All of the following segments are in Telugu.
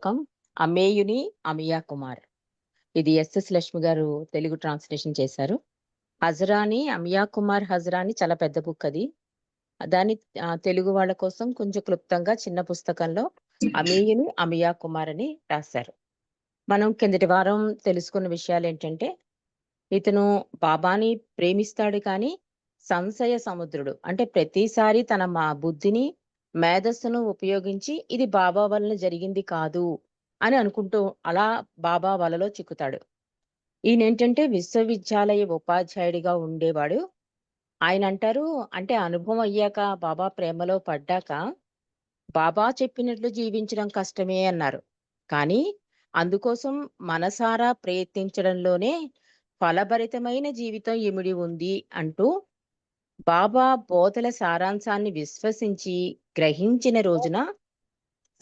పుస్తకం అమేయుని అమియా కుమార్. ఇది ఎస్ఎస్ లక్ష్మి గారు తెలుగు ట్రాన్స్లేషన్ చేశారు. హజరాని అమియా కుమార్ హజరాని చాలా పెద్ద బుక్ అది. దాని తెలుగు వాళ్ళ కోసం కొంచెం క్లుప్తంగా చిన్న పుస్తకంలో అమేయుని అమియా కుమార్ అని రాశారు. మనం కిందటి వారం తెలుసుకున్న విషయాలు ఏంటంటే ఇతను బాబాని ప్రేమిస్తాడు కానీ సంశయ సముద్రుడు. అంటే ప్రతిసారి తన మా బుద్ధిని మేధస్సును ఉపయోగించి ఇది బాబా వలన జరిగింది కాదు అని అనుకుంటూ అలా బాబా వలలో చిక్కుతాడు. ఈయన ఏంటంటే విశ్వవిద్యాలయ ఉపాధ్యాయుడిగా ఉండేవాడు. ఆయన అంటారు అంటే అనుభవం అయ్యాక బాబా ప్రేమలో పడ్డాక బాబా చెప్పినట్లు జీవించడం కష్టమే అన్నారు. కానీ అందుకోసం మనసారా ప్రయత్నించడంలోనే ఫలభరితమైన జీవితం ఇమిడి ఉంది అంటూ బాబా బోధల సారాంశాన్ని విశ్వసించి గ్రహించిన రోజున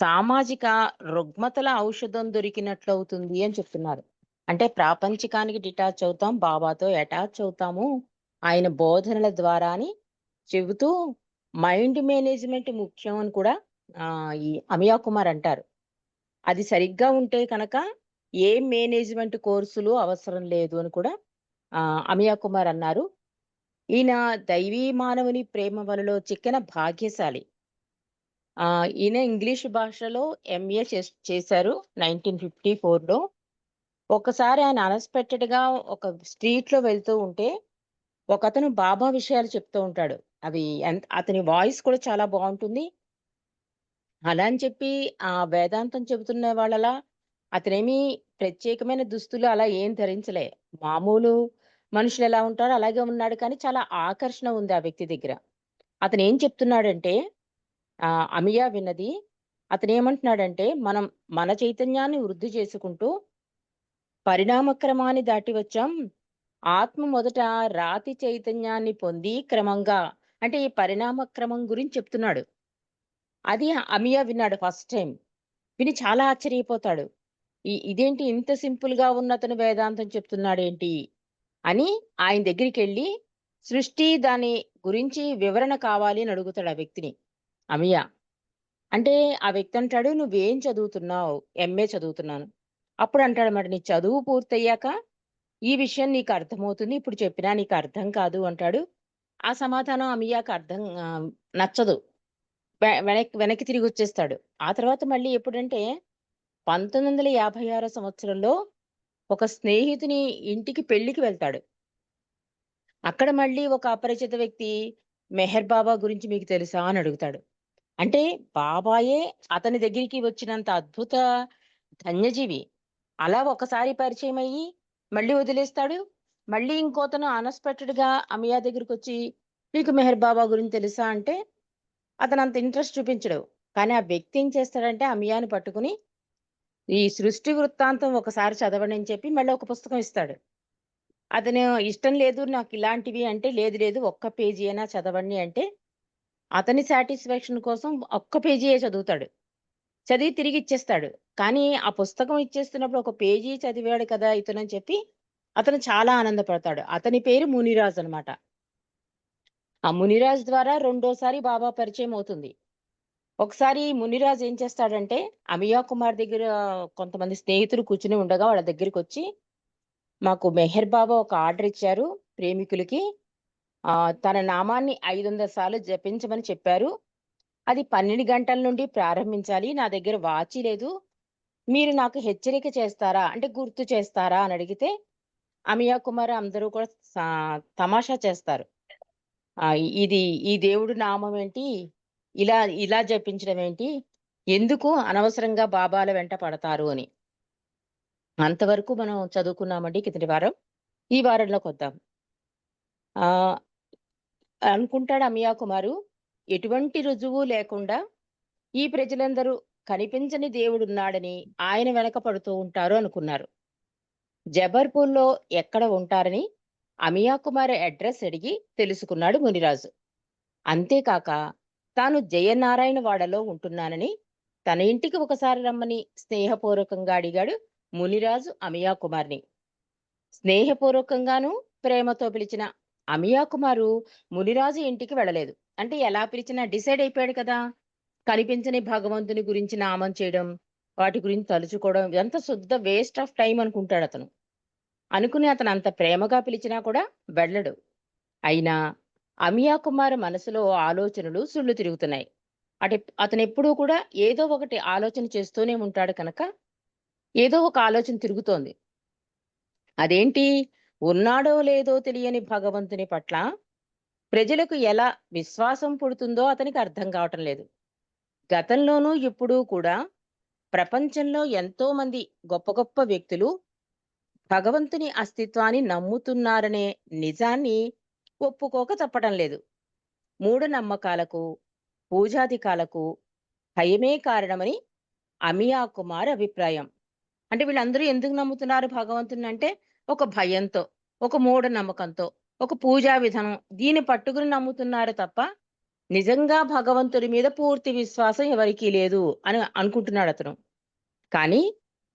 సామాజిక రుగ్మతల ఔషధం దొరికినట్లు అవుతుంది అని చెప్తున్నారు. అంటే ప్రాపంచికానికి డిటాచ్ అవుతాం బాబాతో అటాచ్ అవుతాము. ఆయన బోధనల ద్వారా అని చెబుతూ మైండ్ మేనేజ్మెంట్ ముఖ్యం అని కూడా ఈ అమియా కుమార్ అంటారు. అది సరిగ్గా ఉంటే కనుక ఏ మేనేజ్మెంట్ కోర్సులు అవసరం లేదు అని కూడా అమియా కుమార్ అన్నారు. ఈయన దైవీ మానవుని ప్రేమ వలలో చిక్కిన భాగ్యశాలి. ఆ ఈయన ఇంగ్లీష్ భాషలో ఎంఏ చేశారు నైన్టీన్ ఫిఫ్టీ ఫోర్లో. ఒకసారి ఆయన అన్ఎక్స్పెక్టెడ్గా ఒక స్ట్రీట్లో వెళ్తూ ఉంటే ఒక అతను బాబా విషయాలు చెప్తూ ఉంటాడు. అవి ఎంత అతని వాయిస్ కూడా చాలా బాగుంటుంది. అలా అని చెప్పి ఆ వేదాంతం చెబుతున్న వాళ్ళలా అతనేమి ప్రత్యేకమైన దుస్తులు అలా ఏం ధరించలే. మామూలు మనుషులు ఎలా ఉంటారో అలాగే ఉన్నాడు. కానీ చాలా ఆకర్షణ ఉంది ఆ వ్యక్తి దగ్గర. అతను ఏం చెప్తున్నాడంటే ఆ అమియా విన్నది. అతను ఏమంటున్నాడంటే మనం మన చైతన్యాన్ని వృద్ధి చేసుకుంటూ పరిణామక్రమాన్ని దాటి వచ్చాం. ఆత్మ మొదట రాతి చైతన్యాన్ని పొంది క్రమంగా అంటే ఈ పరిణామక్రమం గురించి చెప్తున్నాడు. అది అమియా విన్నాడు ఫస్ట్ టైం. విని చాలా ఆశ్చర్యపోతాడు. ఈ ఇదేంటి ఇంత సింపుల్గా ఉన్న అతను వేదాంతం చెప్తున్నాడు ఏంటి అని ఆయన దగ్గరికి వెళ్ళి సృష్టి దాని గురించి వివరణ కావాలి అని అడుగుతాడు ఆ వ్యక్తిని. అమియా అంటే ఆ వ్యక్తి అంటాడు నువ్వేం చదువుతున్నావు? ఎంఏ చదువుతున్నాను. అప్పుడు అంటాడు అన్నమాట నీ చదువు పూర్తయ్యాక ఈ విషయం నీకు అర్థమవుతుంది ఇప్పుడు చెప్పినా నీకు అర్థం కాదు అంటాడు. ఆ సమాధానం అమియాకు అర్థం నచ్చదు. వెనక్కి వెనక్కి తిరిగి వచ్చేస్తాడు. ఆ తర్వాత మళ్ళీ ఎప్పుడంటే పంతొమ్మిది వందల యాభై ఆరో సంవత్సరంలో ఒక స్నేహితుని ఇంటికి పెళ్ళికి వెళ్తాడు. అక్కడ మళ్ళీ ఒక అపరిచిత వ్యక్తి మెహర్ బాబా గురించి మీకు తెలుసా అని అడుగుతాడు. అంటే బాబాయే అతని దగ్గరికి వచ్చినంత అద్భుత ధన్యజీవి. అలా ఒకసారి పరిచయం అయ్యి మళ్ళీ వదిలేస్తాడు. మళ్ళీ ఇంకోతను అన్ఎక్స్పెక్టెడ్గా అమియా దగ్గరికి వచ్చి మీకు మెహర్ బాబా గురించి తెలుసా? అంటే అతను అంత ఇంట్రెస్ట్ చూపించడు. కానీ ఆ వ్యక్తి ఏం చేస్తాడంటే అమియాని పట్టుకుని ఈ సృష్టి వృత్తాంతం ఒకసారి చదవండి అని చెప్పి మళ్ళీ ఒక పుస్తకం ఇస్తాడు. అతను ఇష్టం లేదు నాకు ఇలాంటివి అంటే లేదు లేదు ఒక్క పేజీ అయినా చదవండి అంటే అతని సాటిస్ఫాక్షన్ కోసం ఒక్క పేజీయే చదువుతాడు. చదివి తిరిగి ఇచ్చేస్తాడు. కానీ ఆ పుస్తకం ఇచ్చేస్తున్నప్పుడు ఒక పేజీ చదివాడు కదా ఇతను అని చెప్పి అతను చాలా ఆనందపడతాడు. అతని పేరు మునిరాజ్ అనమాట ఆ మునిరాజ్ ద్వారా రెండోసారి బాబా పరిచయం అవుతుంది. ఒకసారి మునిరాజ్ ఏం చేస్తాడంటే అమియా కుమార్ దగ్గర కొంతమంది స్నేహితులు కూర్చుని ఉండగా వాళ్ళ దగ్గరికి వచ్చి మాకు మెహర్ బాబా ఒక ఆర్డర్ ఇచ్చారు ప్రేమికులకి. ఆ తన నామాన్ని ఐదు వందల సార్లు జపించమని చెప్పారు. అది పన్నెండు గంటల నుండి ప్రారంభించాలి. నా దగ్గర వాచి లేదు. మీరు నాకు హెచ్చరిక చేస్తారా? అంటే గుర్తు చేస్తారా? అని అడిగితే అమియా కుమార్ అందరూ కూడా తమాషా చేస్తారు. ఇది ఈ దేవుడు నామం ఏంటి? ఇలా ఇలా జపించడం ఏంటి ఎందుకు అనవసరంగా బాబాల వెంట పడతారు అని. అంతవరకు మనం చదువుకున్నామండి కిందటి వారం. ఈ వారంలోకి వద్దాం. ఆ అనుకుంటాడు అమియా కుమారు? ఎటువంటి రుజువు లేకుండా ఈ ప్రజలందరూ కనిపించని దేవుడు ఉన్నాడని ఆయన వెనక పడుతూ ఉంటారు అనుకున్నారు. జబర్పూర్లో ఎక్కడ ఉంటారని అమియా కుమార్ అడ్రస్ అడిగి తెలుసుకున్నాడు మునిరాజు. అంతేకాక తాను జయనారాయణ వాడలో ఉంటున్నానని తన ఇంటికి ఒకసారి రమ్మని స్నేహపూర్వకంగా అడిగాడు మునిరాజు అమియా కుమార్ని. స్నేహపూర్వకంగాను ప్రేమతో పిలిచిన అమియా కుమారు మునిరాజు ఇంటికి వెళ్ళలేదు. అంటే ఎలా పిలిచినా డిసైడ్ అయిపోయాడు కదా. కనిపించని భగవంతుని గురించి నామం చేయడం వాటి గురించి తలుచుకోవడం ఇదంతా శుద్ధ వేస్ట్ ఆఫ్ టైం అనుకుంటాడు అతను. అనుకుని అతను అంత ప్రేమగా పిలిచినా కూడా వెళ్ళడు. అయినా అమియా కుమార్ మనసులో ఆలోచనలు సుళ్ళు తిరుగుతున్నాయి. అటు అతను ఎప్పుడూ కూడా ఏదో ఒకటి ఆలోచన చేస్తూనే ఉంటాడు కనుక ఏదో ఒక ఆలోచన తిరుగుతోంది. అదేంటి? ఉన్నాడో లేదో తెలియని భగవంతుని పట్ల ప్రజలకు ఎలా విశ్వాసం పుడుతుందో అతనికి అర్థం కావటం లేదు. గతంలోనూ ఇప్పుడు కూడా ప్రపంచంలో ఎంతో మంది గొప్ప గొప్ప వ్యక్తులు భగవంతుని అస్తిత్వాన్ని నమ్ముతున్నారనే నిజాన్ని ఒప్పుకోక తప్పటం లేదు. మూఢనమ్మకాలకు పూజాధికాలకు భయమే కారణమని అమియా కుమార్ అభిప్రాయం. అంటే వీళ్ళందరూ ఎందుకు నమ్ముతున్నారు భగవంతుని అంటే ఒక భయంతో ఒక మూఢనమ్మకంతో ఒక పూజా విధానం. దీన్ని పట్టుకుని నమ్ముతున్నారు తప్ప నిజంగా భగవంతుడి మీద పూర్తి విశ్వాసం ఎవరికీ లేదు అని అనుకుంటున్నాడు అతను. కానీ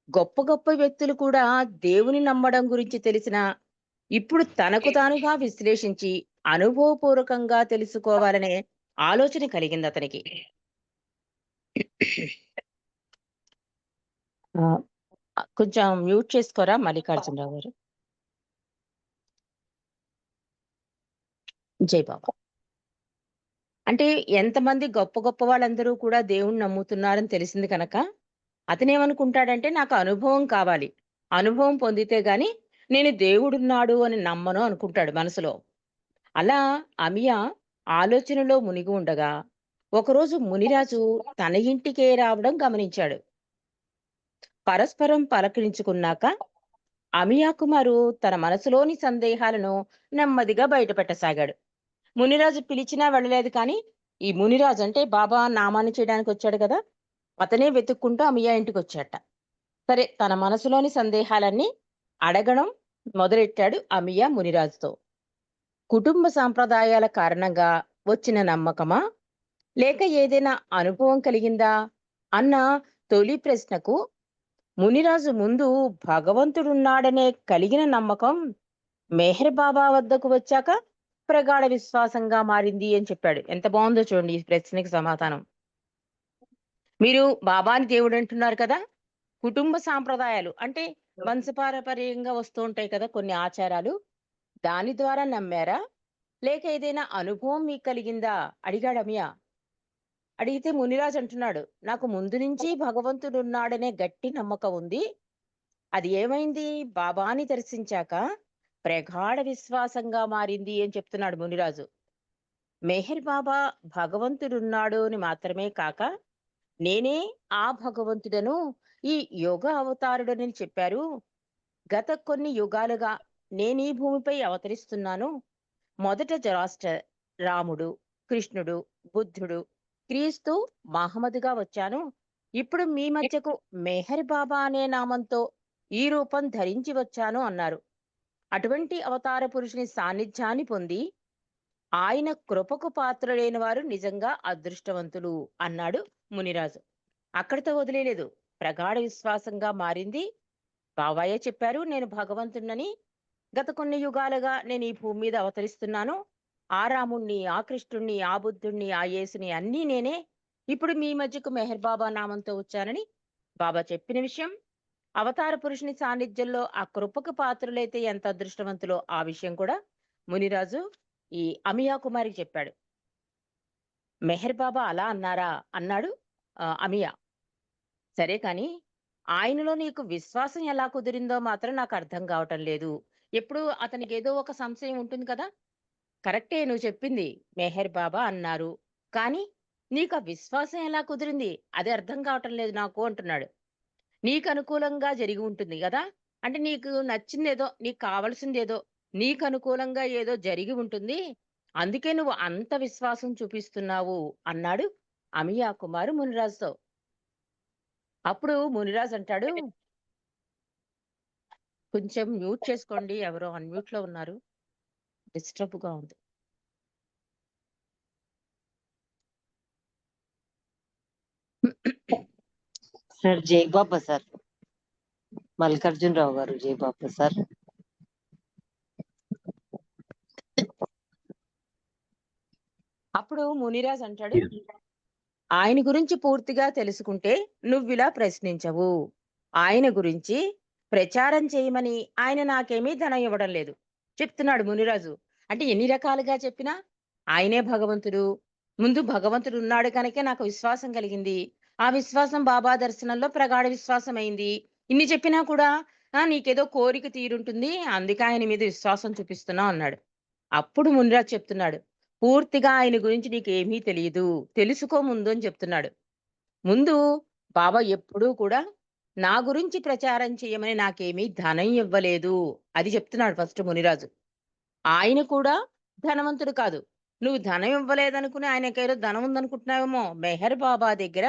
గొప్ప గొప్ప వ్యక్తులు కూడా దేవుని నమ్మడం గురించి తెలిసిన ఇప్పుడు తనకు తానుగా విశ్లేషించి అనుభవపూర్వకంగా తెలుసుకోవాలనే ఆలోచన కలిగింది అతనికి. కొంచెం మ్యూట్ చేసుకోరా మల్లికార్జునరావు గారు? జై బాబా. అంటే ఎంతమంది గొప్ప గొప్ప వాళ్ళందరూ కూడా దేవుణ్ణి నమ్ముతున్నారని తెలిసింది కనుక అతనేమనుకుంటాడంటే నాకు అనుభవం కావాలి. అనుభవం పొందితే గాని నేను దేవుడున్నాడు అని నమ్మను అనుకుంటాడు మనసులో. అలా అమియా ఆలోచనలో మునిగి ఉండగా ఒకరోజు మునిరాజు తన ఇంటికే రావడం గమనించాడు. పరస్పరం పలకరించుకున్నాక అమియా కుమారు తన మనసులోని సందేహాలను నెమ్మదిగా బయటపెట్టసాగాడు. మునిరాజు పిలిచినా వెళ్ళలేదు కానీ ఈ మునిరాజు అంటే బాబా నామాన్ని చేయడానికి వచ్చాడు కదా అతనే వెతుక్కుంటూ అమియా ఇంటికి వచ్చాట సరే తన మనసులోని సందేహాలన్నీ అడగడం మొదలెట్టాడు అమియా మునిరాజుతో. కుటుంబ సాంప్రదాయాల కారణంగా వచ్చిన నమ్మకమా? లేక ఏదైనా అనుభవం కలిగిందా? అన్న తొలి ప్రశ్నకు మునిరాజు ముందు భగవంతుడున్నాడనే కలిగిన నమ్మకం మెహర్ బాబా వద్దకు వచ్చాక ప్రగాఢ విశ్వాసంగా మారింది అని చెప్పాడు. ఎంత బాగుందో చూడండి ఈ ప్రశ్నకి సమాధానం. మీరు బాబాని దేవుడు అంటున్నారు కదా? కుటుంబ సాంప్రదాయాలు అంటే వంశపారపర్యంగా వస్తూ ఉంటాయి కదా కొన్ని ఆచారాలు. దాని ద్వారా నమ్మారా? లేక ఏదైనా అనుభవం మీకు కలిగిందా? అడిగాడమ్యా అడిగితే మునిరాజు అంటున్నాడు నాకు ముందు నుంచి భగవంతుడు ఉన్నాడనే గట్టి నమ్మకం ఉంది. అది ఏమైంది? బాబాని దర్శించాక ప్రగాఢ విశ్వాసంగా మారింది అని చెప్తున్నాడు మునిరాజు. మెహర్ బాబా భగవంతుడున్నాడు అని మాత్రమే కాక నేనే ఆ భగవంతుడను ఈ యోగ అవతారుడని చెప్పారు. గత కొన్ని యుగాలుగా నేనీ భూమిపై అవతరిస్తున్నాను. మొదట జరాష్ట రాముడు కృష్ణుడు బుద్ధుడు క్రీస్తు మహమ్మదుగా వచ్చాను. ఇప్పుడు మీ మధ్యకు మెహర్ బాబా అనే నామంతో ఈ రూపం ధరించి వచ్చాను అన్నారు. అటువంటి అవతార పురుషుని సాన్నిధ్యాన్ని పొంది ఆయన కృపకు పాత్రులైన వారు నిజంగా అదృష్టవంతులు అన్నాడు మునిరాజు. అక్కడితో వదిలేదు ప్రగాఢ విశ్వాసంగా మారింది. బాబాయే చెప్పారు నేను భగవంతుణ్ణని గత కొన్ని యుగాలుగా నేను ఈ భూమి మీద అవతరిస్తున్నాను. ఆ రాముణ్ణి ఆ కృష్ణుణ్ణి ఆ బుద్ధుణ్ణి ఆ యేసుని అన్నీ నేనే. ఇప్పుడు మీ మధ్యకు మెహర్ బాబా నామంతో వచ్చానని బాబా చెప్పిన విషయం. అవతార పురుషుని సాన్నిధ్యంలో ఆ కృపకు పాత్రులైతే ఎంత అదృష్టవంతులో ఆ విషయం కూడా మునిరాజు ఈ అమియా కుమారికి చెప్పాడు. మెహర్ బాబా అలా అన్నారా? అన్నాడు ఆ, అమియా. సరే కాని ఆయనలో నీకు విశ్వాసం ఎలా కుదిరిందో మాత్రం నాకు అర్థం కావటం లేదు. ఎప్పుడు అతనికి ఏదో ఒక సంశయం ఉంటుంది కదా? కరెక్టే నువ్వు చెప్పింది మెహర్ బాబా అన్నారు. కానీ నీకు ఆ విశ్వాసం ఎలా కుదిరింది? అది అర్థం కావటం లేదు నాకు అంటున్నాడు. నీకు అనుకూలంగా జరిగి ఉంటుంది కదా? అంటే నీకు నచ్చింది ఏదో నీకు కావలసింది ఏదో నీకు అనుకూలంగా ఏదో జరిగి ఉంటుంది. అందుకే నువ్వు అంత విశ్వాసం చూపిస్తున్నావు అన్నాడు అమియా కుమారు మునిరాజుతో. అప్పుడు మునిరాజు అంటాడు కొంచెం మ్యూట్ చేసుకోండి ఎవరో అన్మ్యూట్లో ఉన్నారు. డిస్టర్బ్గా ఉంది. సార్ జై బాబా సార్. మల్లికార్జున రావు గారు జై బాబా సార్. అప్పుడు మునిరాజ్ అంటాడు ఆయన గురించి పూర్తిగా తెలుసుకుంటే నువ్విలా ప్రశ్నించవు. ఆయన గురించి ప్రచారం చేయమని ఆయన నాకేమీ ధనం ఇవ్వడం లేదు. చెప్తున్నాడు మునిరాజు. అంటే ఎన్ని రకాలుగా చెప్పినా ఆయనే భగవంతుడు. ముందు భగవంతుడు ఉన్నాడు కనుకే నాకు విశ్వాసం కలిగింది. ఆ విశ్వాసం బాబా దర్శనంలో ప్రగాఢ విశ్వాసం అయింది ఇన్ని చెప్పినా కూడా ఆ నీకేదో కోరిక తీరుంటుంది. అందుకే ఆయన మీద విశ్వాసం చూపిస్తున్నావు అన్నాడు. అప్పుడు మునిరాజు చెప్తున్నాడు. పూర్తిగా ఆయన గురించి నీకేమీ తెలియదు తెలుసుకో ముందు అని చెప్తున్నాడు. ముందు బాబా ఎప్పుడూ కూడా నా గురించి ప్రచారం చేయమని నాకేమీ ధనం ఇవ్వలేదు అది చెప్తున్నాడు ఫస్ట్ మునిరాజు. ఆయన కూడా ధనవంతుడు కాదు. నువ్వు ధనం ఇవ్వలేదనుకుని ఆయనకేదో ధనం ఉందనుకుంటున్నావేమో మెహర్ బాబా దగ్గర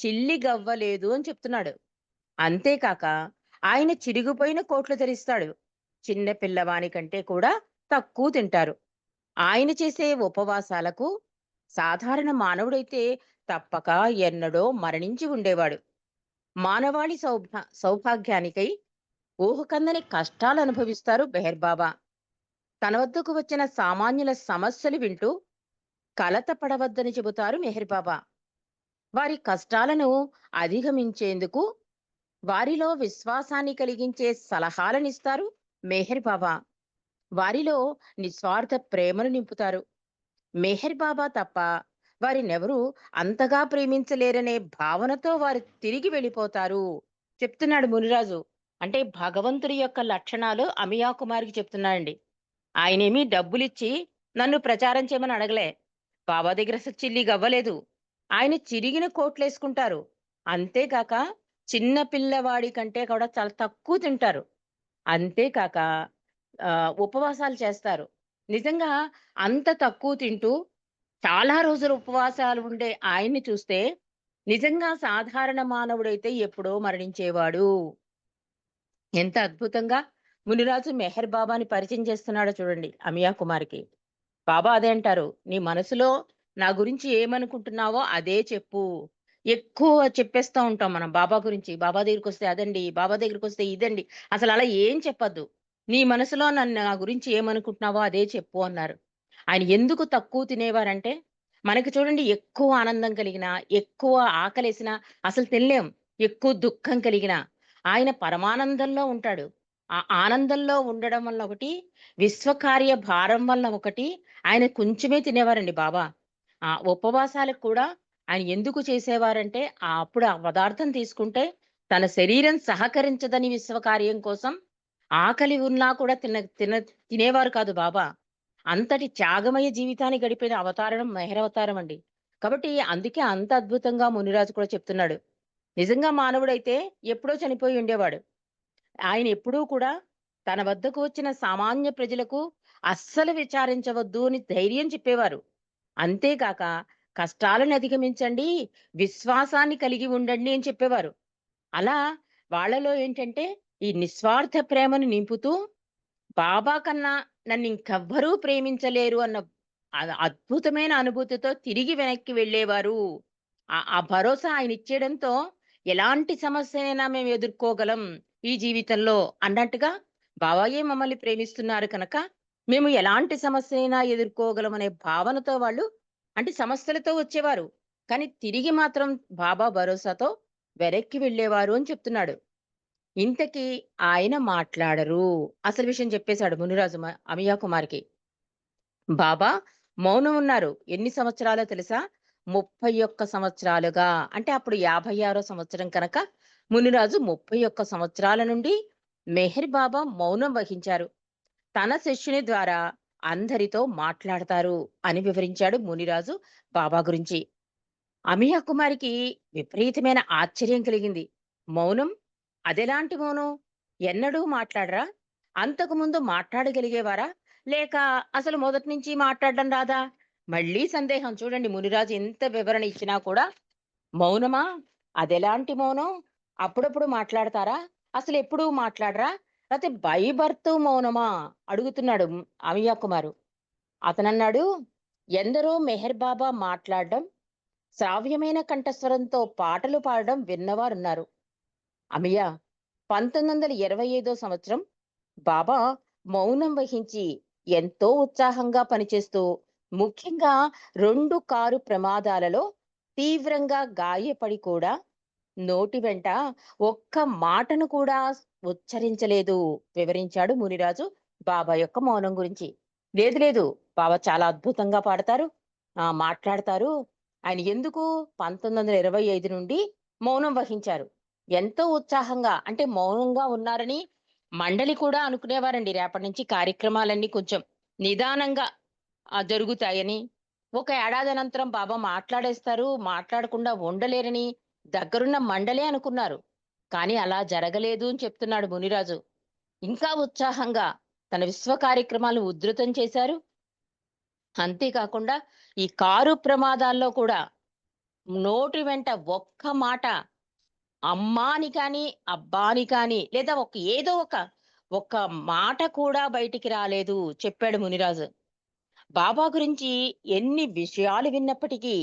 చిల్లి గవ్వలేదు అని చెప్తున్నాడు. అంతేకాక ఆయన చిరిగిపోయిన కోట్లు ధరిస్తాడు. చిన్న పిల్లవాని కంటే కూడా తక్కువ తింటారు. ఆయన చేసే ఉపవాసాలకు సాధారణ మానవుడైతే తప్పక ఎన్నడో మరణించి ఉండేవాడు. మానవాళి సౌభా సౌభాగ్యానికై ఊహకందని కష్టాలు అనుభవిస్తారు బెహర్బాబా తన వద్దకు వచ్చిన సామాన్యుల సమస్యలు వింటూ కలత పడవద్దని చెబుతారు మెహర్బాబా వారి కష్టాలను అధిగమించేందుకు వారిలో విశ్వాసాన్ని కలిగించే సలహాలనిస్తారు మెహర్ బాబా. వారిలో నిస్వార్థ ప్రేమను నింపుతారు. మెహర్ బాబా తప్ప వారినెవరూ అంతగా ప్రేమించలేరనే భావనతో వారు తిరిగి వెళ్ళిపోతారు. చెప్తున్నాడు మునిరాజు. అంటే భగవంతుడి యొక్క లక్షణాలు అమియా కుమార్కి చెప్తున్నాడండి. ఆయనేమి డబ్బులిచ్చి నన్ను ప్రచారం చేయమని అడగలే. బాబా దగ్గర చిల్లి గవ్వలేదు. ఆయన చిరిగిన కోట్లేసుకుంటారు. అంతేకాక చిన్న పిల్లవాడి కంటే కూడా చాలా తక్కువ తింటారు. అంతేకాక ఉపవాసాలు చేస్తారు. నిజంగా అంత తక్కువ తింటూ చాలా రోజులు ఉపవాసాలు ఉండే ఆయన్ని చూస్తే నిజంగా సాధారణ మానవుడైతే ఎప్పుడో మరణించేవాడు. ఎంత అద్భుతంగా! మునిరాజు మెహర్ బాబాని పరిచయం చేస్తున్నాడో చూడండి అమియా కుమార్కి. బాబా అదే అంటారు నీ మనసులో నా గురించి ఏమనుకుంటున్నావో అదే చెప్పు. ఎక్కువ చెప్పేస్తా ఉంటాం మనం బాబా గురించి. బాబా దగ్గరికి వస్తే అదండి బాబా దగ్గరికి వస్తే ఇదండి. అసలు అలా ఏం చెప్పద్దు. నీ మనసులో నన్ను నా గురించి ఏమనుకుంటున్నావో అదే చెప్పు అన్నారు. ఆయన ఎందుకు తక్కువ తినేవారంటే మనకి చూడండి ఎక్కువ ఆనందం కలిగిన ఎక్కువ ఆకలేసిన అసలు తినలేం ఎక్కువ దుఃఖం కలిగిన ఆయన పరమానందంలో ఉంటాడు. ఆ ఆనందంలో ఉండడం వల్ల ఒకటి విశ్వకార్య భారం వల్ల ఒకటి ఆయన కొంచెమే తినేవారండి బాబా. ఆ ఉపవాసాలకు కూడా ఆయన ఎందుకు చేసేవారంటే ఆ అప్పుడు ఆ పదార్థం తీసుకుంటే తన శరీరం సహకరించదని విశ్వకార్యం కోసం ఆకలి ఉన్నా కూడా తిన తిన తినేవారు కాదు బాబా. అంతటి త్యాగమయ జీవితాన్ని గడిపిన అవతారం మెహరవతారం అండి. కాబట్టి అందుకే అంత అద్భుతంగా మునిరాజు కూడా చెప్తున్నాడు. నిజంగా మానవుడైతే ఎప్పుడో చనిపోయి ఉండేవాడు. ఆయన ఎప్పుడూ కూడా తన వద్దకు వచ్చిన సామాన్య ప్రజలకు అస్సలు విచారించవద్దు అని ధైర్యం చెప్పేవారు. అంతేకాక కష్టాలను అధిగమించండి విశ్వాసాన్ని కలిగి ఉండండి అని చెప్పేవారు. అలా వాళ్ళలో ఏంటంటే ఈ నిస్వార్థ ప్రేమను నింపుతూ బాబా కన్నా నన్ను ఇంకెవ్వరూ ప్రేమించలేరు అన్న అద్భుతమైన అనుభూతితో తిరిగి వెనక్కి వెళ్ళేవారు. ఆ- ఆ భరోసా ఆయన ఇచ్చేయడంతో ఎలాంటి సమస్యనైనా మేము ఎదుర్కోగలం ఈ జీవితంలో అన్నట్టుగా బాబాయే మమ్మల్ని ప్రేమిస్తున్నారు కనుక మేము ఎలాంటి సమస్యనైనా ఎదుర్కోగలం అనే భావనతో వాళ్ళు అంటే సమస్యలతో వచ్చేవారు. కానీ తిరిగి మాత్రం బాబా భరోసాతో వెనక్కి వెళ్ళేవారు అని చెప్తున్నాడు. ఇంతకీ ఆయన మాట్లాడరు. అసలు విషయం చెప్పేశాడు మునిరాజు అమియా కుమార్కి. బాబా మౌనం ఉన్నారు. ఎన్ని సంవత్సరాలో తెలుసా? ముప్పై ఒక్క సంవత్సరాలుగా. అంటే అప్పుడు యాభై ఆరో సంవత్సరం కనుక మునిరాజు ముప్పై ఒక్క సంవత్సరాల నుండి మెహర్ బాబా మౌనం వహించారు. తన శిష్యుని ద్వారా అందరితో మాట్లాడతారు అని వివరించాడు మునిరాజు బాబా గురించి. అమియా కుమారికి విపరీతమైన ఆశ్చర్యం కలిగింది. మౌనం అదెలాంటి మౌనం ఎన్నడూ మాట్లాడరా? అంతకు ముందు మాట్లాడగలిగేవారా? లేక అసలు మొదటి నుంచి మాట్లాడడం రాదా? మళ్ళీ సందేహం చూడండి మునిరాజు ఎంత వివరణ ఇచ్చినా కూడా. మౌనమా? అదెలాంటి మౌనం? అప్పుడప్పుడు మాట్లాడతారా? అసలు ఎప్పుడూ మాట్లాడరా? లేకపోతే బైబర్త్ మౌనమా? అడుగుతున్నాడు అమియా కుమారు. అతనన్నాడు ఎందరో మెహర్ బాబా మాట్లాడడం శ్రావ్యమైన కంఠస్వరంతో పాటలు పాడడం విన్నవారున్నారు. అమయ్య పంతొమ్మిది వందల ఇరవై ఐదో సంవత్సరం బాబా మౌనం వహించి ఎంతో ఉత్సాహంగా పనిచేస్తూ ముఖ్యంగా రెండు కారు ప్రమాదాలలో తీవ్రంగా గాయపడి కూడా నోటి వెంట ఒక్క మాటను కూడా ఉచ్చరించలేదు వివరించాడు మునిరాజు బాబా యొక్క మౌనం గురించి. లేదు లేదు బాబా చాలా అద్భుతంగా పాడతారు ఆ మాట్లాడతారు. ఆయన ఎందుకు పంతొమ్మిది వందల ఇరవై ఐదు నుండి మౌనం వహించారు? ఎంతో ఉత్సాహంగా అంటే మౌనంగా ఉన్నారని మండలి కూడా అనుకునేవారండి. రేపటి నుంచి కార్యక్రమాలన్నీ కొంచెం నిదానంగా జరుగుతాయని. ఒక ఏడాది అనంతరం బాబా మాట్లాడేస్తారు. మాట్లాడకుండా ఉండలేరని దగ్గరున్న మండలే అనుకున్నారు. కానీ అలా జరగలేదు అని చెప్తున్నాడు మునిరాజు. ఇంకా ఉత్సాహంగా తన విశ్వ కార్యక్రమాలు ఉధృతం చేశారు. అంతేకాకుండా ఈ కారు ప్రమాదాల్లో కూడా నోటి వెంట ఒక్క మాట అమ్మాని కానీ అబ్బా అని కానీ లేదా ఒక ఏదో ఒక ఒక్క మాట కూడా బయటికి రాలేదు చెప్పాడు మునిరాజు. బాబా గురించి ఎన్ని విషయాలు విన్నప్పటికీ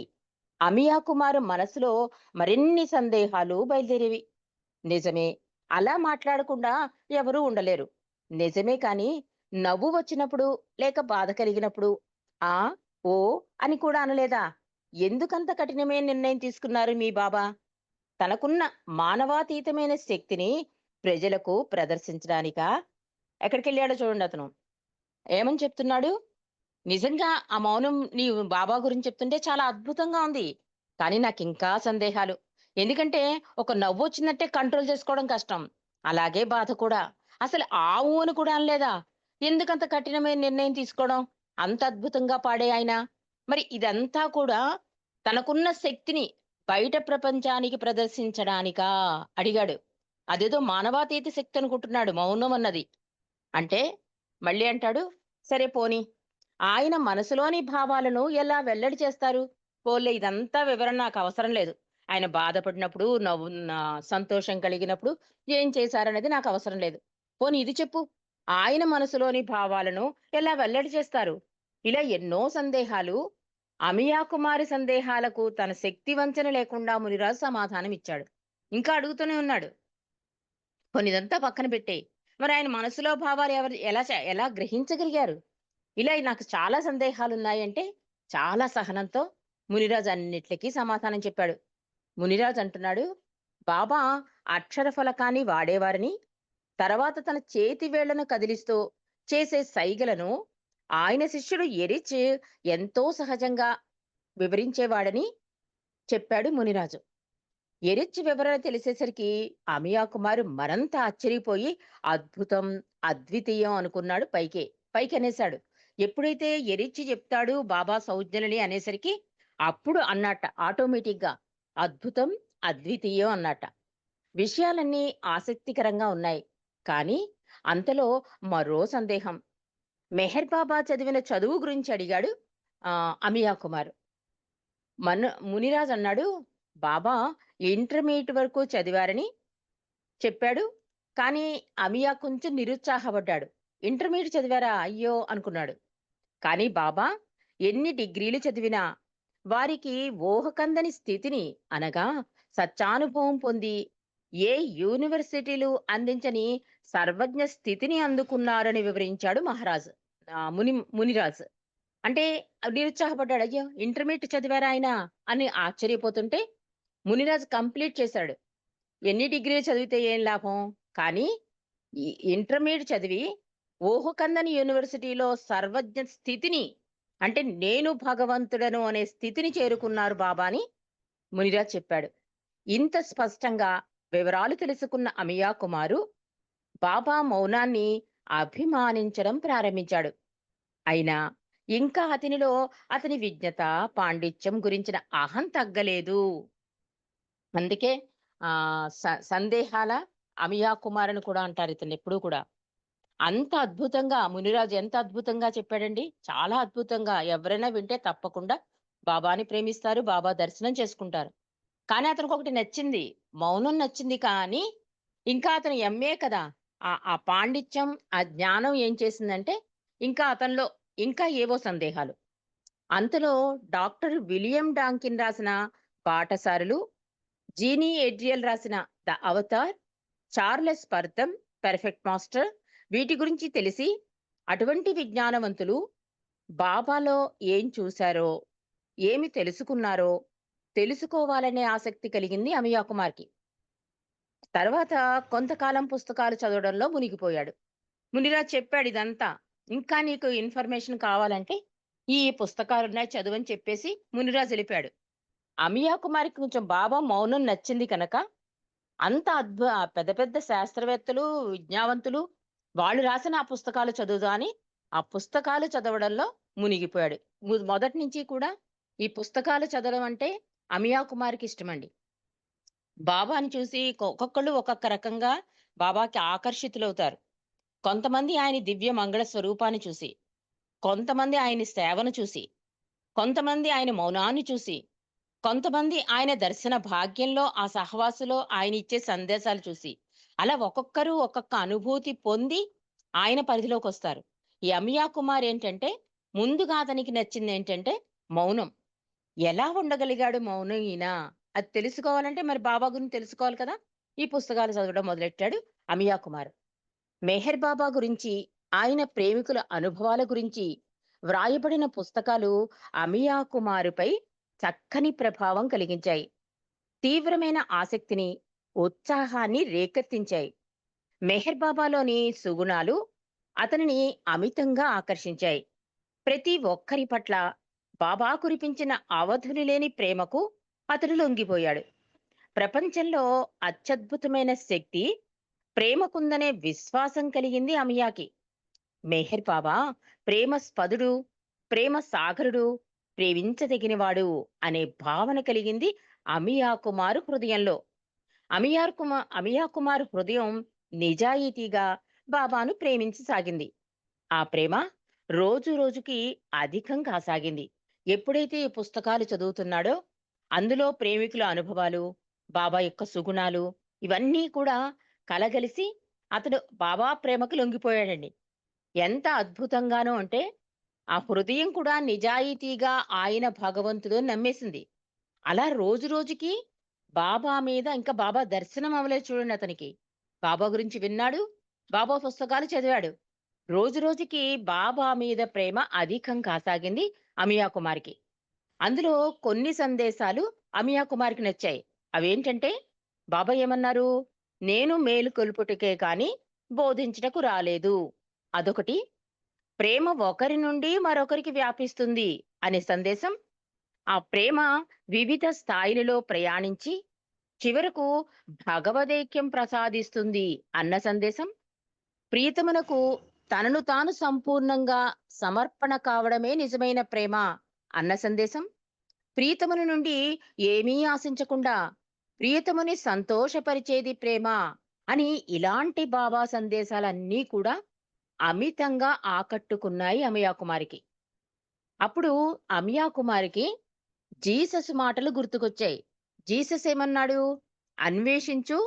అమియా కుమారు మనసులో మరిన్ని సందేహాలు బయలుదేరేవి. నిజమే అలా మాట్లాడకుండా ఎవరూ ఉండలేరు. నిజమే కాని నవ్వు వచ్చినప్పుడు లేక బాధ కలిగినప్పుడు ఆ ఓ అని కూడా అనలేదా? ఎందుకంత కఠినమైన నిర్ణయం తీసుకున్నారు మీ బాబా? తనకున్న మానవాతీతమైన శక్తిని ప్రజలకు ప్రదర్శించడానిక? ఎక్కడికి వెళ్ళాడో చూడండి అతను. ఏమని చెప్తున్నాడు? నిజంగా ఆ మౌనం నీ బాబా గురించి చెప్తుంటే చాలా అద్భుతంగా ఉంది. కానీ నాకు ఇంకా సందేహాలు. ఎందుకంటే ఒక నవ్వు వచ్చిందంటే కంట్రోల్ చేసుకోవడం కష్టం. అలాగే బాధ కూడా. అసలు ఆవు అని కూడా అనలేదా? ఎందుకంత కఠినమైన నిర్ణయం తీసుకోవడం? అంత అద్భుతంగా పాడే ఆయన. మరి ఇదంతా కూడా తనకున్న శక్తిని బయట ప్రపంచానికి ప్రదర్శించడానికా? అడిగాడు. అదేదో మానవాతీత శక్తి అనుకుంటున్నాడు మౌనం అన్నది. అంటే మళ్ళీ అంటాడు సరే పోని. ఆయన మనసులోని భావాలను ఎలా వెల్లడి చేస్తారు? పోలే ఇదంతా వివరణ నాకు అవసరం లేదు. ఆయన బాధపడినప్పుడు నవ్వు నా- సంతోషం కలిగినప్పుడు ఏం చేశారనేది నాకు అవసరం లేదు. పోనీ ఇది చెప్పు. ఆయన మనసులోని భావాలను ఎలా వెల్లడి చేస్తారు? ఇలా ఎన్నో సందేహాలు అమియా కుమారి సందేహాలకు తన శక్తి వంచన లేకుండా మునిరాజు సమాధానం ఇచ్చాడు. ఇంకా అడుగుతూనే ఉన్నాడు. కొన్నిదంతా పక్కన పెట్టే. మరి ఆయన మనసులో భావాలు ఎవరు ఎలా ఎలా గ్రహించగలిగారు? ఇలా నాకు చాలా సందేహాలు ఉన్నాయంటే చాలా సహనంతో మునిరాజు అన్నిట్లకి సమాధానం చెప్పాడు. మునిరాజు అంటున్నాడు బాబా అక్షర ఫలకాన్ని వాడేవారని. తర్వాత తన చేతి వేళ్ళను కదిలిస్తూ చేసే సైగలను ఆయన శిష్యుడు ఎరిచ్ ఎంతో సహజంగా వివరించేవాడని చెప్పాడు మునిరాజు. ఎరిచ్ వివరణ తెలిసేసరికి అమియా కుమారు మరంత ఆశ్చర్యపోయి అద్భుతం అద్వితీయం అనుకున్నాడు పైకే. పైకి అనేశాడు. ఎప్పుడైతే ఎరిచి చెప్తాడు బాబా సౌజ్ఞలని అనేసరికి అప్పుడు అన్నట్ట ఆటోమేటిక్గా. అద్భుతం అద్వితీయం అన్నట్ట విషయాలన్నీ ఆసక్తికరంగా ఉన్నాయి. కానీ అంతలో మరో సందేహం. మెహర్ బాబా చదివిన చదువు గురించి అడిగాడు అమియా కుమార్. మన మునిరాజ్ అన్నాడు బాబా ఇంటర్మీడియట్ వరకు చదివారని చెప్పాడు కానీ అమియా కొంచెం నిరుత్సాహపడ్డాడు. ఇంటర్మీడియట్ చదివారా? అయ్యో అనుకున్నాడు. కానీ బాబా ఎన్ని డిగ్రీలు చదివినా వారికి ఊహకందని స్థితిని అనగా సత్యానుభవం పొంది ఏ యూనివర్సిటీలు అందించని సర్వజ్ఞ స్థితిని అందుకున్నారని వివరించాడు మహారాజ్ ముని మునిరాజ్. అంటే నిరుత్సాహపడ్డాడు అయ్యో ఇంటర్మీడియట్ చదివారా ఆయన అని ఆశ్చర్యపోతుంటే మునిరాజ్ కంప్లీట్ చేశాడు. ఎన్ని డిగ్రీలు చదివితే ఏం లాభం? కానీ ఇంటర్మీడియట్ చదివి ఊహకందని యూనివర్సిటీలో సర్వజ్ఞ స్థితిని అంటే నేను భగవంతుడను అనే స్థితిని చేరుకున్నారు బాబా అని మునిరాజ్ చెప్పాడు. ఇంత స్పష్టంగా వివరాలు తెలుసుకున్న అమియా కుమారు బాబా మౌనాన్ని అభిమానించడం ప్రారంభించాడు. అయినా ఇంకా అతనిలో అతని విజ్ఞత పాండిత్యం గురించిన అహం తగ్గలేదు. అందుకే ఆ స- సందేహాల అమియా కుమార్ అని కూడా అంటారు ఇతను ఎప్పుడూ కూడా. అంత అద్భుతంగా మునిరాజు ఎంత అద్భుతంగా చెప్పాడండి. చాలా అద్భుతంగా. ఎవరైనా వింటే తప్పకుండా బాబాని ప్రేమిస్తారు బాబా దర్శనం చేసుకుంటారు. కానీ అతనికి ఒకటి నచ్చింది. మౌనం నచ్చింది కానీ ఇంకా అతను ఎంఏ కదా. ఆ ఆ పాండిత్యం ఆ జ్ఞానం ఏం చేసిందంటే ఇంకా అతనిలో ఇంకా ఏవో సందేహాలు. అంతలో డాక్టర్ విలియం డాంకిన్ రాసిన పాఠశాలలు జీనీ ఎడ్రియల్ రాసిన the Avatar Charles Purdom Perfect Master వీటి గురించి తెలిసి అటువంటి విజ్ఞానవంతులు బాబాలో ఏం చూశారో ఏమి తెలుసుకున్నారో తెలుసుకోవాలనే ఆసక్తి కలిగింది అమియా కుమార్‌కి. తర్వాత కొంతకాలం పుస్తకాలు చదవడంలో మునిగిపోయాడు. మునిరాజు చెప్పాడు ఇదంతా. ఇంకా నీకు ఇన్ఫర్మేషన్ కావాలంటే ఈ పుస్తకాలున్నాయి చదువని చెప్పేసి మునిరాజ్ ఎళ్ళిపోయాడు. అమియా కుమారికి కొంచెం బాబా మౌనం నచ్చింది కనుక అంత అద్భు పెద్ద పెద్ద శాస్త్రవేత్తలు, విజ్ఞావంతులు వాళ్ళు రాసిన ఆ పుస్తకాలు చదువుదా అని ఆ పుస్తకాలు చదవడంలో మునిగిపోయాడు. మొదటి నుంచి కూడా ఈ పుస్తకాలు చదవడం అంటే అమియా కుమార్‌కి ఇష్టమండి. బాబాని చూసి ఒక్కొక్కళ్ళు ఒక్కొక్క రకంగా బాబాకి ఆకర్షితులవుతారు. కొంతమంది ఆయన దివ్య మంగళ స్వరూపాన్ని చూసి, కొంతమంది ఆయన సేవను చూసి, కొంతమంది ఆయన మౌనాన్ని చూసి, కొంతమంది ఆయన దర్శన భాగ్యంలో ఆ సహవాసులో ఆయన ఇచ్చే సందేశాలు చూసి, అలా ఒక్కొక్కరు ఒక్కొక్క అనుభూతి పొంది ఆయన పరిధిలోకి వస్తారు ఈ అమియా కుమార్ ఏంటంటే ముందుగా అతనికి నచ్చింది ఏంటంటే మౌనం. ఎలా ఉండగలిగాడు మౌనం ఈయన? అది తెలుసుకోవాలంటే మరి బాబా గురించి తెలుసుకోవాలి కదా! ఈ పుస్తకాలు చదవడం మొదలెట్టాడు అమియా కుమార్. మెహర్ బాబా గురించి, ఆయన ప్రేమికుల అనుభవాల గురించి వ్రాయబడిన పుస్తకాలు అమియా కుమారుపై చక్కని ప్రభావం కలిగించాయి. తీవ్రమైన ఆసక్తిని, ఉత్సాహాన్ని రేకెత్తించాయి. మెహర్ బాబాలోని సుగుణాలు అతనిని అమితంగా ఆకర్షించాయి. ప్రతి ఒక్కరి పట్ల బాబా కురిపించిన అవధులు లేని ప్రేమకు అతడు లొంగిపోయాడు. ప్రపంచంలో అత్యద్భుతమైన శక్తి ప్రేమకుందనే విశ్వాసం కలిగింది అమియాకి. మెహర్ బాబా ప్రేమ స్పదుడు, ప్రేమ సాగరుడు, ప్రేమించదగినవాడు అనే భావన కలిగింది అమియా కుమారు హృదయంలో. అమియార్ కుమార్ అమియా కుమార్ హృదయం నిజాయితీగా బాబాను ప్రేమించసాగింది. ఆ ప్రేమ రోజు రోజుకి అధికం కాసాగింది. ఎప్పుడైతే ఈ పుస్తకాలు చదువుతున్నాడో అందులో ప్రేమికుల అనుభవాలు, బాబా యొక్క సుగుణాలు ఇవన్నీ కూడా కలగలిసి అతడు బాబా ప్రేమకు లొంగిపోయాడండి. ఎంత అద్భుతంగానో అంటే ఆ హృదయం కూడా నిజాయితీగా ఆయన భగవంతుడు నమ్మేసింది. అలా రోజు రోజుకి బాబా మీద ఇంకా బాబా దర్శనం అవ్వలేదు చూడండి అతనికి. బాబా గురించి విన్నాడు. బాబా పుస్తకాలు చదివాడు. రోజు రోజుకి బాబా మీద ప్రేమ అధికం కాసాగింది అమియా కుమార్‌కి. అందులో కొన్ని సందేశాలు అమియా కుమార్‌కి నచ్చాయి. అవేంటంటే బాబా ఏమన్నారు? నేను మేలు కొలుపుటకే కాని బోధించుటకు రాలేదు. అదొకటి. ప్రేమ ఒకరి నుండి మరొకరికి వ్యాపిస్తుంది అనే సందేశం. ఆ ప్రేమ వివిధ స్థాయిలలో ప్రయాణించి చివరకు భగవదైక్యం ప్రసాదిస్తుంది అన్న సందేశం. ప్రీతమునకు తనను తాను సంపూర్ణంగా సమర్పణ కావడమే నిజమైన ప్రేమ అన్న సందేశం. ప్రీతముని నుండి ఏమీ ఆశించకుండా ప్రియతముని సంతోషపరిచేది ప్రేమ అని ఇలాంటి బాబా సందేశాలన్నీ కూడా అమితంగా ఆకట్టుకున్నాయి అమియాకుమారికి అప్పుడు అమియాకుమారికి జీసస్ మాటలు గుర్తుకొచ్చాయి. జీసస్ ఏమన్నాడు? అన్వేషించు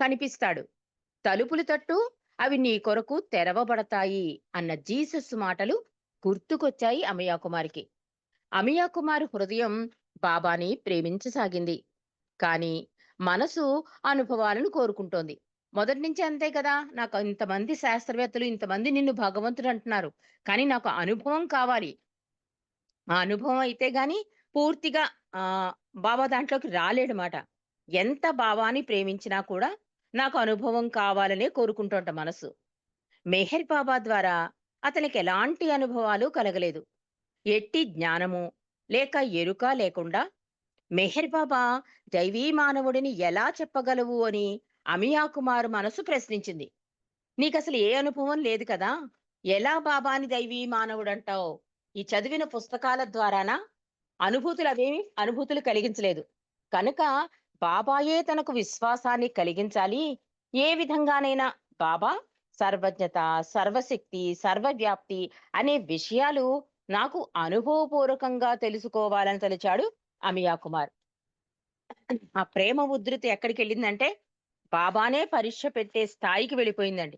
కనిపిస్తాడు. తలుపులు తట్టు అవి నీ కొరకు తెరవబడతాయి అన్న జీసస్ మాటలు గుర్తుకొచ్చాయి అమయాకుమారికి అమియా కుమార్ హృదయం బాబాని ప్రేమించసాగింది. కానీ మనసు అనుభవాలను కోరుకుంటోంది. మొదటి నుంచి అంతే కదా! నాకు ఇంతమంది శాస్త్రవేత్తలు, ఇంతమంది నిన్ను భగవంతుడు అంటున్నారు. కానీ నాకు అనుభవం కావాలి. ఆ అనుభవం అయితే గాని పూర్తిగా ఆ బాబా దాంట్లోకి రాలేడుమాట. ఎంత బాబాని ప్రేమించినా కూడా నాకు అనుభవం కావాలనే కోరుకుంటోంట మనసు. మెహర్ బాబా ద్వారా అతనికి ఎలాంటి అనుభవాలు కలగలేదు. ఎట్టి జ్ఞానము లేక ఎరుక లేకుండా మెహర్ బాబా దైవీ మానవుడిని ఎలా చెప్పగలవు అని అమియా కుమార్ మనసు ప్రశ్నించింది. నీకసలు ఏ అనుభవం లేదు కదా! ఎలా బాబాని దైవీ మానవుడంటావు? ఈ చదివిన పుస్తకాల ద్వారానా? అనుభూతులు అవేమి అనుభూతులు కలిగించలేదు. కనుక బాబాయే తనకు విశ్వాసాన్ని కలిగించాలి. ఏ విధంగానైనా బాబా సర్వజ్ఞత, సర్వశక్తి, సర్వవ్యాప్తి అనే విషయాలు నాకు అనుభవపూర్వకంగా తెలుసుకోవాలని తలిచాడు అమియా కుమార్. ఆ ప్రేమ ఉధృతి ఎక్కడికెళ్ళిందంటే బాబానే పరీక్ష పెట్టే స్థాయికి వెళ్ళిపోయిందండి.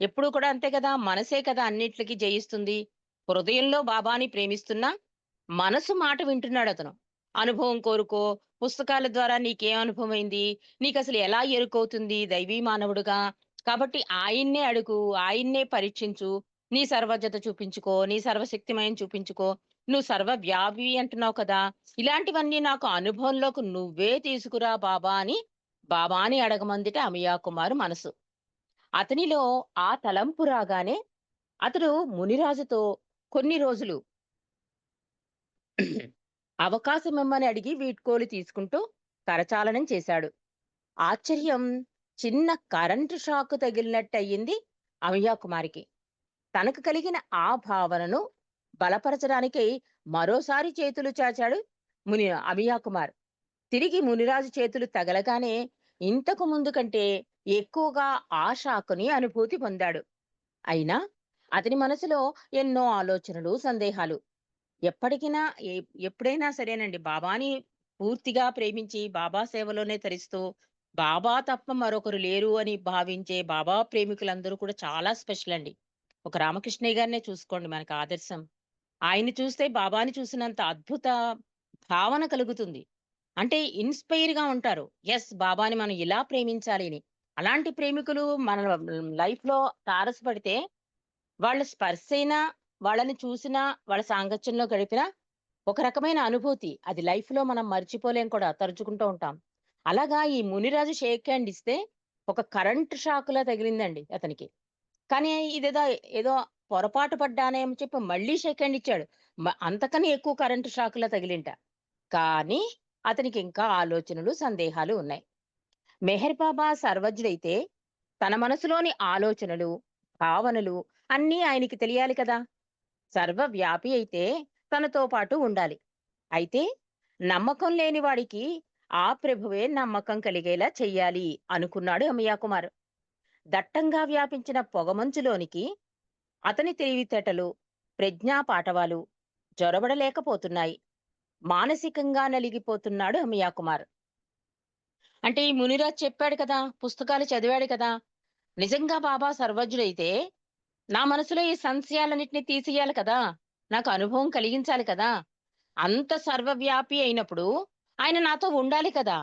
ఎప్పుడు కూడా అంతే కదా! మనసే కదా అన్నిట్లకి జయిస్తుంది. హృదయంలో బాబాని ప్రేమిస్తున్నా మనసు మాట వింటున్నాడు అతను అనుభవం కోరుకో, పుస్తకాల ద్వారా నీకేం అనుభవమైంది? నీకసలు ఎలా ఎరుకవుతుంది దైవీ మానవుడుగా? కాబట్టి ఆయన్నే అడుగు, ఆయన్నే పరీక్షించు. నీ సర్వజ్ఞత చూపించుకో, నీ సర్వశక్తిమయం చూపించుకో. నువ్వు సర్వవ్యాపి అంటున్నావు కదా ఇలాంటివన్నీ నాకు అనుభవంలోకి నువ్వే తీసుకురా బాబా అని బాబాని అడగమందిట అమియా కుమారు మనసు అతనిలో ఆ తలంపు రాగానే అతడు మునిరాజుతో కొన్ని రోజులు అవకాశం ఇమ్మని అడిగి వీడ్కోలు తీసుకుంటూ కరచాలనం చేశాడు. ఆశ్చర్యం! చిన్న కరెంటు షాక్ తగిలినట్టయింది అయ్యింది తనకు కలిగిన ఆ భావనను బలపరచడానికి మరోసారి చేతులు చాచాడు ముని అమియాకుమార్ తిరిగి మునిరాజు చేతులు తగలగానే ఇంతకు ముందు కంటే ఎక్కువగా ఆ షాకుని అనుభూతి పొందాడు. అయినా అతని మనసులో ఎన్నో ఆలోచనలు సందేహాలు ఎప్పటికైనా ఎప్పుడైనా సరేనండి. బాబాని పూర్తిగా ప్రేమించి బాబా సేవలోనే తరిస్తూ బాబా తప్ప మరొకరు లేరు అని భావించే బాబా ప్రేమికులందరూ కూడా చాలా స్పెషల్ అండి ఒక రామకృష్ణయ్య గారినే చూసుకోండి మనకు ఆదర్శం. ఆయన చూస్తే బాబాని చూసినంత అద్భుత భావన కలుగుతుంది. అంటే ఇన్స్పైర్గా ఉంటారు. ఎస్ బాబాని మనం ఇలా ప్రేమించాలి అని. అలాంటి ప్రేమికులు మన లైఫ్లో తారసపడితే వాళ్ళ స్పర్శ అయినా వాళ్ళని చూసినా వాళ్ళ సాంగత్యంలో గడిపినా ఒక రకమైన అనుభూతి. అది లైఫ్లో మనం మర్చిపోలేం కూడా తరుచుకుంటూ ఉంటాం. అలాగా ఈ మునిరాజు షేక్ హ్యాండ్ ఇస్తే ఒక కరెంట్ షాక్ లా తగిలిందండి అతనికి. కానీ ఇదేదో ఏదో పొరపాటు పడ్డానే అని చెప్పి మళ్ళీ షేక్ హ్యాండ్ ఇచ్చాడు. మ- అంతకని ఎక్కువ కరెంటు షాక్ లా తగిలింట. కానీ అతనికి ఇంకా ఆలోచనలు సందేహాలు ఉన్నాయి. మెహర్ బాబా సర్వజ్ఞుడైతే తన మనసులోని ఆలోచనలు భావనలు అన్నీ ఆయనకి తెలియాలి కదా. సర్వవ్యాపి అయితే తనతో పాటు ఉండాలి. అయితే నమ్మకం లేని వాడికి ఆ ప్రభువే నమ్మకం కలిగేలా చెయ్యాలి అనుకున్నాడు అమియా కుమార్ దట్టంగా వ్యాపించిన పొగమంచులోనికి అతని తెలివితేటలు ప్రజ్ఞా పాఠవాలు జొరబడలేకపోతున్నాయి. మానసికంగా నలిగిపోతున్నాడు అమియా కుమార్ అంటే ఈ మునిరాజ్ చెప్పాడు కదా పుస్తకాలు చదివాడు కదా. నిజంగా బాబా సర్వజ్ఞుడైతే నా మనసులో ఈ సంశయాలన్నింటినీ తీసేయాలి కదా. నాకు అనుభవం కలిగించాలి కదా. అంత సర్వవ్యాపి అయినప్పుడు ఆయన నాతో ఉండాలి కదా.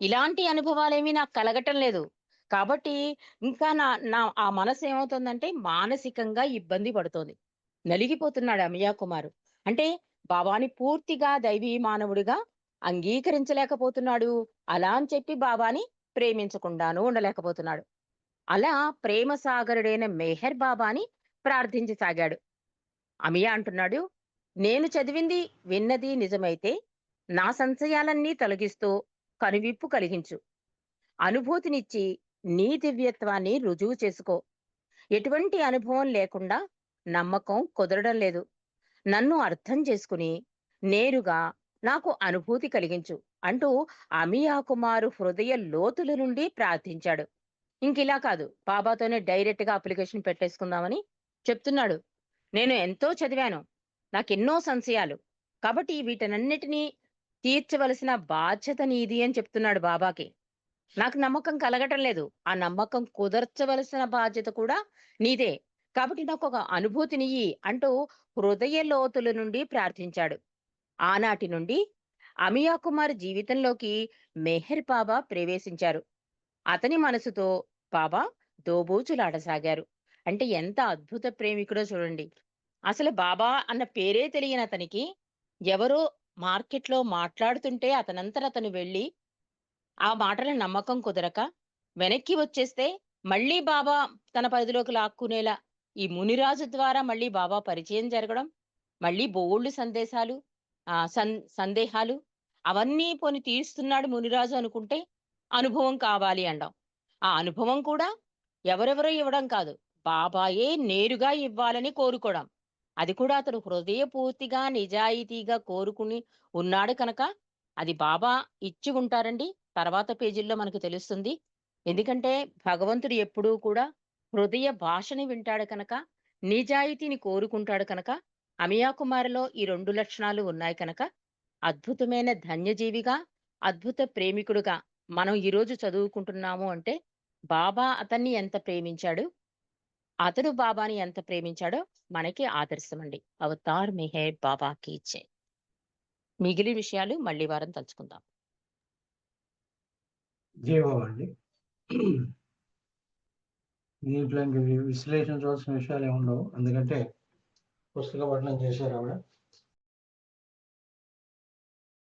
ఇలాంటి అనుభవాలేమీ నాకు కలగటం లేదు. కాబట్టి ఇంకా నా నా ఆ మనసు ఏమవుతుందంటే మానసికంగా ఇబ్బంది పడుతోంది. నలిగిపోతున్నాడు అమియా కుమారు. అంటే బాబాని పూర్తిగా దైవీ మానవుడిగా అంగీకరించలేకపోతున్నాడు. అలా అని చెప్పి బాబాని ప్రేమించకుండాను ఉండలేకపోతున్నాడు. అలా ప్రేమ సాగరుడైన మెహర్ బాబాని ప్రార్థించసాగాడు. అమియా అంటున్నాడు నేను చదివింది విన్నది నిజమైతే నా సంశయాలన్నీ తొలగిస్తూ కనువిప్పు కలిగించు. అనుభూతినిచ్చి నీ దివ్యత్వాన్ని రుజువు చేసుకో. ఎటువంటి అనుభవం లేకుండా నమ్మకం కుదరడం లేదు. నన్ను అర్థం చేసుకుని నేరుగా నాకు అనుభూతి కలిగించు అంటూ అమియా కుమారు హృదయ లోతుల నుండి ప్రార్థించాడు. ఇంకిలా కాదు. బాబాతోనే డైరెక్ట్గా అప్లికేషన్ పెట్టేసుకుందామని చెప్తున్నాడు. నేను ఎంతో చదివాను. నాకెన్నో సంశయాలు. కాబట్టి వీటనన్నిటినీ తీర్చవలసిన బాధ్యత నీది అని చెప్తున్నాడు బాబాకి. నాకు నమ్మకం కలగటం లేదు. ఆ నమ్మకం కుదర్చవలసిన బాధ్యత కూడా నీదే. కాబట్టి నాకు ఒక అనుభూతినియ్యి అంటూ హృదయ లోతుల నుండి ప్రార్థించాడు. ఆనాటి నుండి అమియా కుమార్ జీవితంలోకి మెహర్ బాబా ప్రవేశించారు. అతని మనసుతో బాబా దోబూచులాడసాగారు. అంటే ఎంత అద్భుత ప్రేమికుడో చూడండి. అసలు బాబా అన్న పేరే తెలియని అతనికి ఎవరో మార్కెట్లో మాట్లాడుతుంటే అతనంతర అతను వెళ్ళి ఆ మాటల నమ్మకం కుదరక వెనక్కి వచ్చేస్తే మళ్ళీ బాబా తన పరిధిలోకి లాక్కునేలా ఈ మునిరాజు ద్వారా మళ్ళీ బాబా పరిచయం జరగడం మళ్ళీ బోల్డ్ సందేశాలు ఆ సందేహాలు అవన్నీ పోని తీరుస్తున్నాడు మునిరాజు అనుకుంటే అనుభవం కావాలి అండం ఆ అనుభవం కూడా ఎవరెవరో ఇవ్వడం కాదు. బాబాయే నేరుగా ఇవ్వాలని కోరుకోవడం. అది కూడా అతడు హృదయపూర్తిగా నిజాయితీగా కోరుకుని ఉన్నాడు కనుక అది బాబా ఇచ్చి ఉంటారండి. తర్వాత పేజీల్లో మనకు తెలుస్తుంది. ఎందుకంటే భగవంతుడు ఎప్పుడూ కూడా హృదయ భాషని వింటాడు కనుక నిజాయితీని కోరుకుంటాడు కనుక అమియాకుమారిలో ఈ రెండు లక్షణాలు ఉన్నాయి కనుక అద్భుతమైన ధన్యజీవిగా అద్భుత ప్రేమికుడుగా మనం ఈరోజు చదువుకుంటున్నాము అంటే బాబా అతన్ని ఎంత ప్రేమించాడు? అతడు బాబాని ఎంత ప్రేమించాడో మనకి ఆదర్శం అండి అవతార్ మెహే బాబా కీచే మిగిలిన విషయాలు మళ్ళీ వారం తలుచుకుందాం. జయబాబు దీంట్లో ఇంక విశ్లేషించవలసిన విషయాలు ఏముండవు. ఎందుకంటే పుస్తక పఠనం చేశారు ఆవిడ.